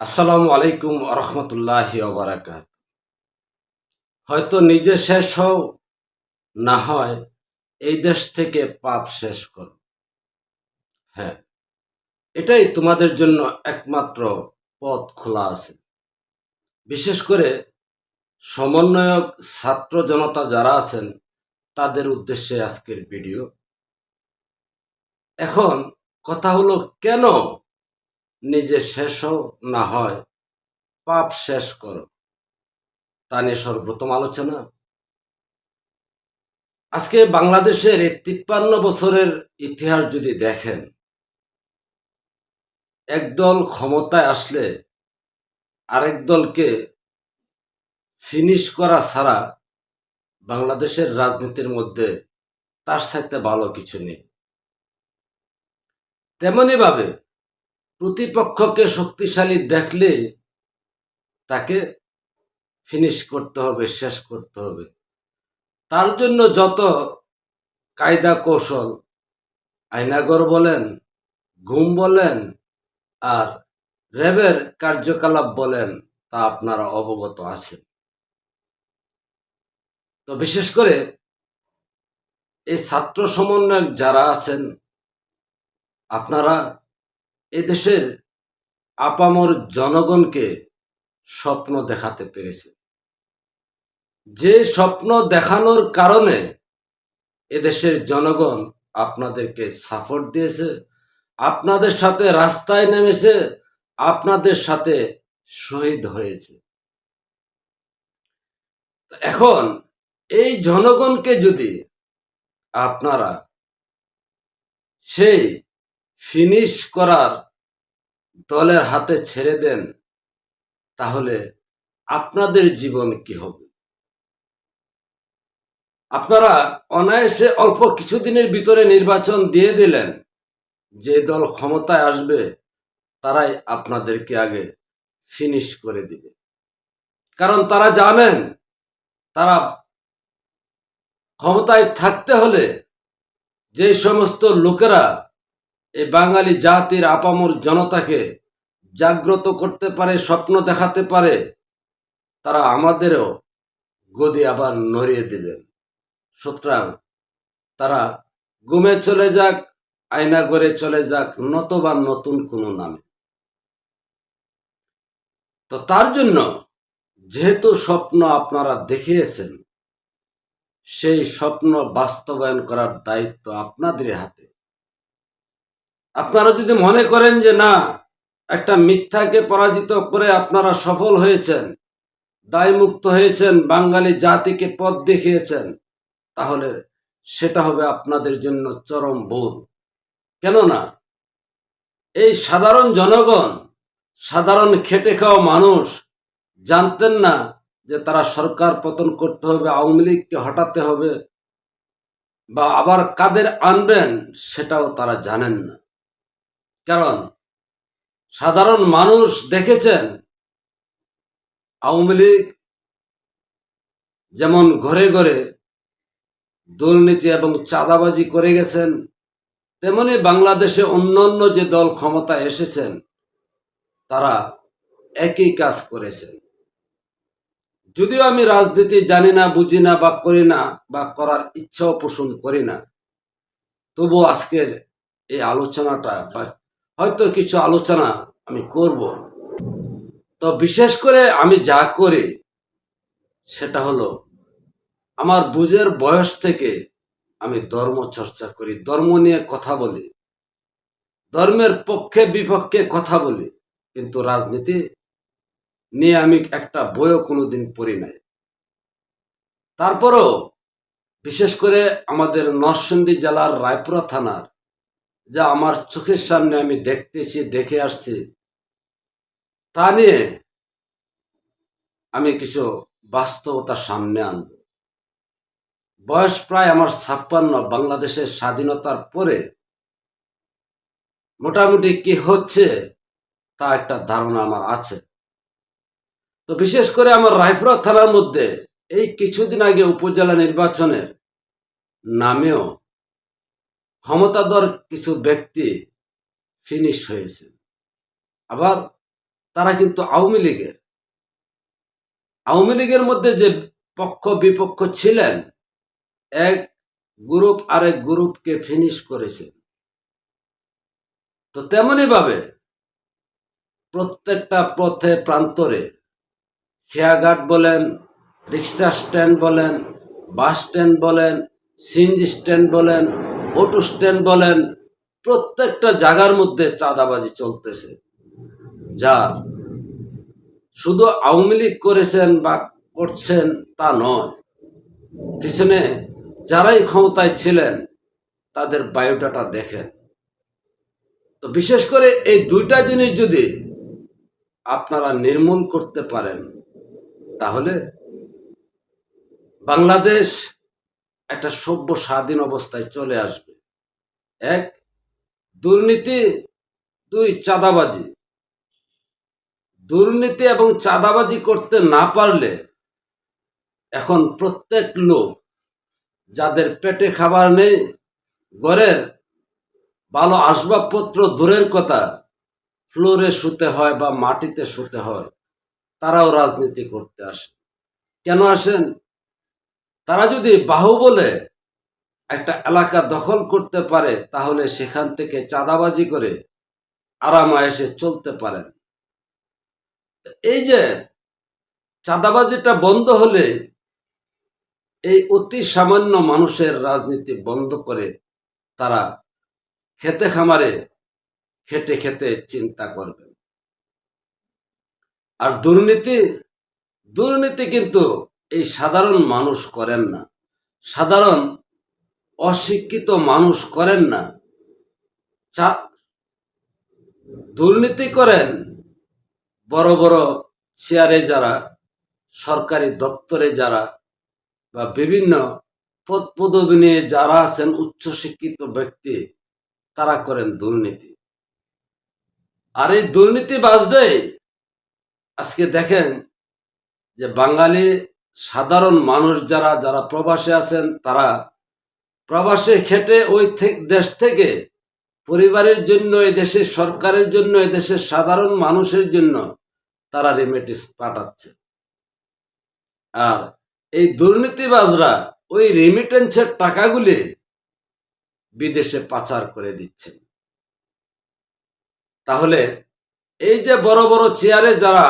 আসসালামু আলাইকুম রহমতুল্লাহ ওবরাকাত হয়তো নিজে শেষ হও, না হয়, এই দেশ থেকে পাপ শেষ করো। হ্যাঁ এটাই তোমাদের জন্য একমাত্র পথ খোলা আছে। বিশেষ করে সমন্বয়ক, ছাত্র জনতা যারা আছেন, তাদের উদ্দেশ্যে আজকের ভিডিও। এখন কথা হলো কেন নিজে শেষও না হয়, পাপ শেষ করো। তা নিয়ে সর্বপ্রথম আলোচনা। আজকে বাংলাদেশের এই তিপ্পান্ন বছরের ইতিহাস যদি দেখেন, একদল ক্ষমতায় আসলে আরেক দলকে ফিনিশ করা ছাড়া বাংলাদেশের রাজনীতির মধ্যে তার সাথে ভালো কিছু নেই। তেমনি ভাবে প্রতিপক্ষকে শক্তিশালী দেখলে তাকে ফিনিশ করতে হবে, শেষ করতে হবে। তার জন্য যত কায়দা কৌশল আয়নাগর বলেন, ঘুম বলেন, আর র্যাবের কার্যকলাপ বলেন, তা আপনারা অবগত আছেন। তো বিশেষ করে এই ছাত্র সমন্বয়ক যারা আছেন, আপনারা এদেশের আপামর জনগণকে স্বপ্ন দেখাতে পেরেছে। যে স্বপ্ন দেখানোর কারণে এদেশের জনগণ আপনাদেরকে সাপোর্ট দিয়েছে, আপনাদের সাথে রাস্তায় নেমেছে, আপনাদের সাথে শহীদ হয়েছে। এখন এই জনগণকে যদি আপনারা সেই ফিনিশ করার দলের হাতে ছেড়ে দেন, তাহলে আপনাদের জীবন কি হবে? আপনারা অনায়াসে অল্প কিছুদিনের ভিতরে নির্বাচন দিয়ে দিলেন। যে দল ক্ষমতায় আসবে, তারাই আপনাদেরকে আগে ফিনিশ করে দিবে। কারণ তারা জানেন, তারা ক্ষমতায় থাকতে হলে যে সমস্ত লোকেরা এই বাঙালি জাতির আপামর জনতাকে জাগ্রত করতে পারে, স্বপ্ন দেখাতে পারে, তারা আমাদেরও গদি আবার নড়িয়ে দিবেন। সুতরাং তারা গুমে চলে যাক, আয়না করে চলে যাক, নতবা নতুন কোনো নামে। তো তার জন্য যেহেতু স্বপ্ন আপনারা দেখিয়েছেন, সেই স্বপ্ন বাস্তবায়ন করার দায়িত্ব আপনাদের হাতে। আপনারা যদি মনে করেন যে না, একটা মিথ্যাকে পরাজিত করে আপনারা সফল হয়েছেন, দায়মুক্ত হয়েছেন, বাঙালি জাতিকে পথ দেখিয়েছেন, তাহলে সেটা হবে আপনাদের জন্য চরম ভুল। কেননা, এই সাধারণ জনগণ, সাধারণ খেটে খাওয়া মানুষ জানতেন না যে তারা সরকার পতন করতে হবে, আওয়ামী লীগকে হটাতে হবে, বা আবার কাদের আনবেন সেটাও তারা জানেন না। কারণ সাধারণ মানুষ দেখেছেন, আওয়ামী লীগ যেমন ঘরে ঘরে দুর্নীতি এবং চাঁদাবাজি করে গেছেন, তেমনি বাংলাদেশে অন্যান্য যে দল ক্ষমতা এসেছেন, তারা একই কাজ করেছেন। যদিও আমি রাজনীতি জানি না, বুঝি না বা করি না বা করার ইচ্ছাও পোষণ করি না তবু আজকের এই আলোচনাটা বা হয়তো কিছু আলোচনা আমি করব। তো বিশেষ করে আমি যা করি, সেটা হলো আমার বুঝের বয়স থেকে আমি ধর্ম চর্চা করি, ধর্ম নিয়ে কথা বলি, ধর্মের পক্ষে বিপক্ষে কথা বলি, কিন্তু রাজনীতি নিয়ে আমি একটা বইও কোনোদিন পড়ি নাই। তারপরও বিশেষ করে আমাদের নরসিংদী জেলার রায়পুরা থানার যা আমার চোখের সামনে আমি দেখতেছি, দেখে আসছি। তা নিয়ে আমি কিছু বাস্তবতা সামনে আনব। বয়স প্রায় আমার ছাপ্পান্ন। বাংলাদেশের স্বাধীনতার পরে মোটামুটি কি হচ্ছে তা একটা ধারণা আমার আছে। তো বিশেষ করে আমার রায়পুরা থানার মধ্যে এই কিছুদিন আগে উপজেলা নির্বাচনের নামেও ক্ষমতাধর কিছু ব্যক্তি ফিনিশ হয়েছে। আবার তারা কিন্তু আওয়ামী লীগের। আওয়ামী লীগের মধ্যে যে পক্ষ বিপক্ষ ছিলেন, এক গ্রুপ আরেক গ্রুপকে ফিনিশ করেছে তো তেমনি ভাবে প্রত্যেকটা পথে, প্রান্তরে খেয়াঘাট বলেন, রিক্সা স্ট্যান্ড বলেন, বাস স্ট্যান্ড বলেন, সিএনজি স্ট্যান্ড বলেন অটো স্ট্যান্ড বলেন, প্রত্যেকটা জায়গার মধ্যে চাঁদাবাজি চলতেছে। যা শুধু আওয়ামী লীগ করেছেন বা করছেন তা নয়। পিছনে যারাই ক্ষমতায় ছিলেন, তাদের বায়োডাটা দেখেন। তো বিশেষ করে এই দুইটা জিনিস যদি আপনারা নির্মূল করতে পারেন, তাহলে বাংলাদেশ একটা সভ্য স্বাধীন অবস্থায় চলে আসবে। এক, দুর্নীতি, দুই, চাঁদাবাজি। দুর্নীতি এবং চাঁদাবাজি করতে না পারলে এখন প্রত্যেক লোক যাদের পেটে খাবার নেই, ঘরের ভালো আসবাবপত্র দূরের কথা, ফ্লোরে শুতে হয় বা মাটিতে শুতে হয়, তারাও রাজনীতি করতে আসে কেন আসেন? তারা যদি বাহুবলে একটা এলাকা দখল করতে পারে, তাহলে সেখান থেকে চাঁদাবাজি করে আরামায়েসে চলতে পারেন। এই যে চাঁদাবাজিটা বন্ধ হলে এই অতি সামান্য মানুষের রাজনীতি বন্ধ করে তারা খেতে খামারে খেটে খেতে চিন্তা করবেন। আর দুর্নীতি দুর্নীতি কিন্তু এই সাধারণ মানুষ করেন না। সাধারণ অশিক্ষিত মানুষ করেন না। দুর্নীতি করেন বড় বড় চেয়ারে যারা, সরকারি দপ্তরে যারা বা বিভিন্ন পদ পদবি নিয়ে যারা আছেন উচ্চশিক্ষিত ব্যক্তি, তারা করেন দুর্নীতি। আর এই দুর্নীতিবাজরাই আজকে দেখেন যে বাঙালি সাধারণ মানুষ যারা যারা প্রবাসে আছেন, তারা প্রবাসে খেটে ওই দেশ থেকে পরিবারের জন্য দেশের সরকারের জন্য দেশের সাধারণ মানুষের জন্য তারা রেমিটিস পাঠাচ্ছে। আর এই দুর্নীতিবাজরা ওই রেমিটেন্সের টাকাগুলি বিদেশে পাচার করে দিচ্ছেন। তাহলে এই যে বড় বড় চেয়ারে যারা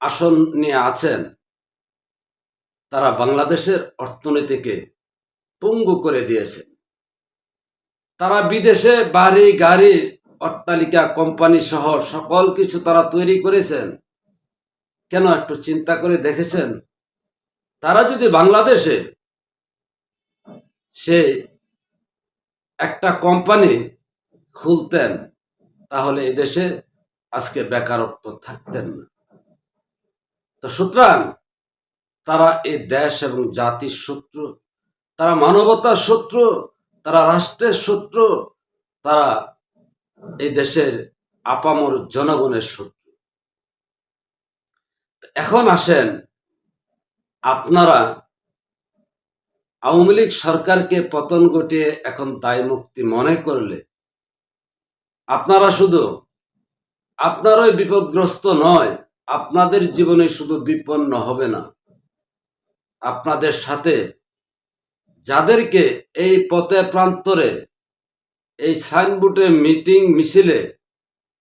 আসন নিয়ে আছেন তারা বাংলাদেশের অর্থনীতিকে পঙ্গু করে দিয়েছে। তারা বিদেশে বাড়ি, গাড়ি, অট্টালিকা, কোম্পানি সহ সকল কিছু তারা তৈরি করেছেন। কেন একটু চিন্তা করে দেখেছেন? তারা যদি বাংলাদেশে সে একটা কোম্পানি খুলতেন, তাহলে এই দেশে আজকে বেকারত্ব থাকতেন না। তো সুতরাং তারা এই দেশ এবং জাতির শত্রু। তারা মানবতার শত্রু, তারা রাষ্ট্রের শত্রু, তারা এই দেশের আপামর জনগণের শত্রু। এখন আসেন আপনারা আওয়ামী লীগ সরকারকে পতন ঘটিয়ে এখন দায় মুক্তি মনে করলে আপনারা শুধু আপনারই বিপদগ্রস্ত নয়, আপনাদের জীবনে শুধু বিপন্ন হবে না। আপনাদের সাথে, যাদেরকে এই পথে প্রান্তরে, এই সাইনবোর্ডে মিটিং মিছিলে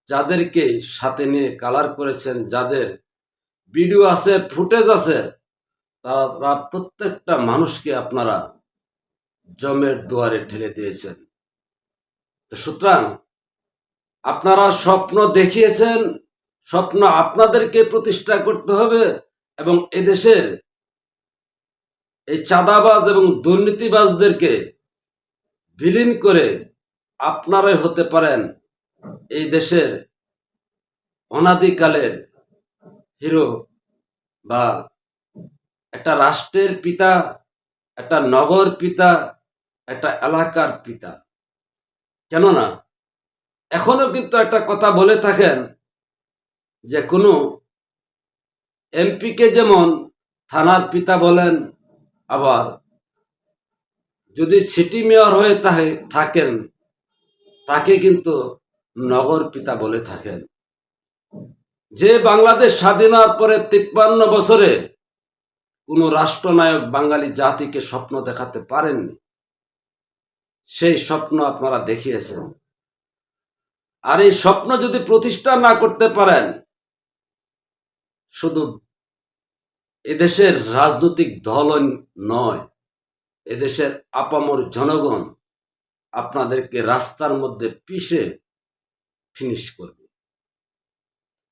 যাদেরকে সাথে নিয়ে কালার করেছেন, যাদের ভিডিও আছে, ফুটেজ আছে, তারা প্রত্যেকটা মানুষকে আপনারা জমের দুয়ারে ঠেলে দিয়েছেন। তো সুতরাং, আপনারা স্বপ্ন দেখিয়েছেন, স্বপ্ন আপনাদেরকে প্রতিষ্ঠা করতে হবে এবং এদেশের এই চাঁদাবাজ এবং দুর্নীতিবাজদেরকে বিলীন করে আপনারাই হতে পারেন এই দেশের অনাদিকালের হিরো বা একটা রাষ্ট্রের পিতা, একটা নগর পিতা, একটা এলাকার পিতা। কেননা, এখনও কিন্তু একটা কথা বলে থাকেন যে কোনো এমপিকে যেমন থানার পিতা বলেন আবার যদি সিটি মেয়র হয়ে থাকেন, তাকে কিন্তু নগর পিতা বলে থাকেন। যে বাংলাদেশ স্বাধীন হওয়ার পরে তিপ্পান্ন বছরে কোনো রাষ্ট্রনায়ক বাঙালি জাতিকে স্বপ্ন দেখাতে পারেননি, সেই স্বপ্ন আপনারা দেখিয়েছেন। আর এই স্বপ্ন যদি প্রতিষ্ঠা না করতে পারেন, শুধু এদেশের রাজনৈতিক দল নয়, এদেশের আপামর জনগণ আপনাদেরকে রাস্তার মধ্যে পিষে ফিনিশ করবে।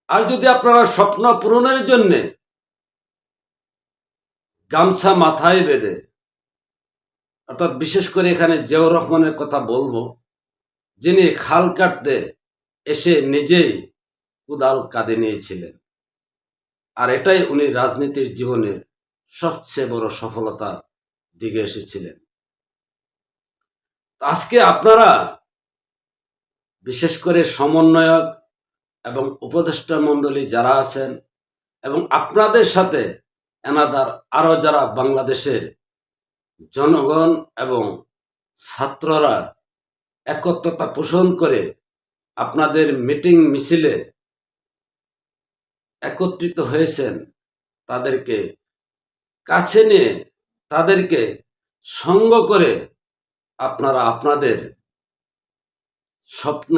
আর যদি আপনারা স্বপ্ন পূরণের জন্যে গামছা মাথায় বেঁধে, অর্থাৎ বিশেষ করে এখানে জিয়াউর রহমানের কথা বলব, যিনি খাল কাটতে এসে নিজেই কুদাল কাঁধে নিয়েছিলেন। আর এটাই উনি রাজনীতির জীবনের সবচেয়ে বড় সফলতা দিকে এসেছিলেন। আজকে আপনারা বিশেষ করে সমন্বয়ক এবং উপদেষ্টা মণ্ডলী যারা আছেন এবং আপনাদের সাথে এনাদার আরও যারা বাংলাদেশের জনগণ এবং ছাত্ররা একত্রতা পোষণ করে আপনাদের মিটিং মিছিলে একত্রিত হয়েছেন তাদেরকে, কাছে নিয়ে তাদেরকে সঙ্গ করে আপনারা আপনাদের স্বপ্ন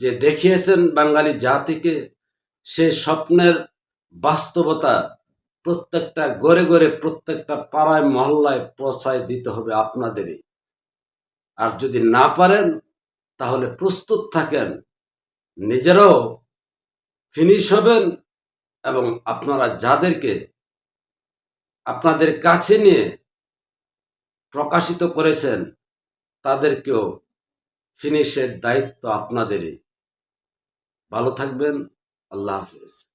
যে দেখিয়েছেন বাঙালি জাতিকে, সে স্বপ্নের বাস্তবতা প্রত্যেকটা গড়ে গড়ে প্রত্যেকটা পাড়ায়, মহল্লায় পৌঁছায় দিতে হবে আপনাদেরই। আর যদি না পারেন, তাহলে প্রস্তুত থাকেন। নিজেরাও ফিনিশ হবেন এবং আপনারা যাদেরকে আপনাদের কাছে নিয়ে প্রকাশিত করেছেন, তাদেরকেও ফিনিশের দায়িত্ব আপনাদেরই। ভালো থাকবেন, আল্লাহ হাফিজ।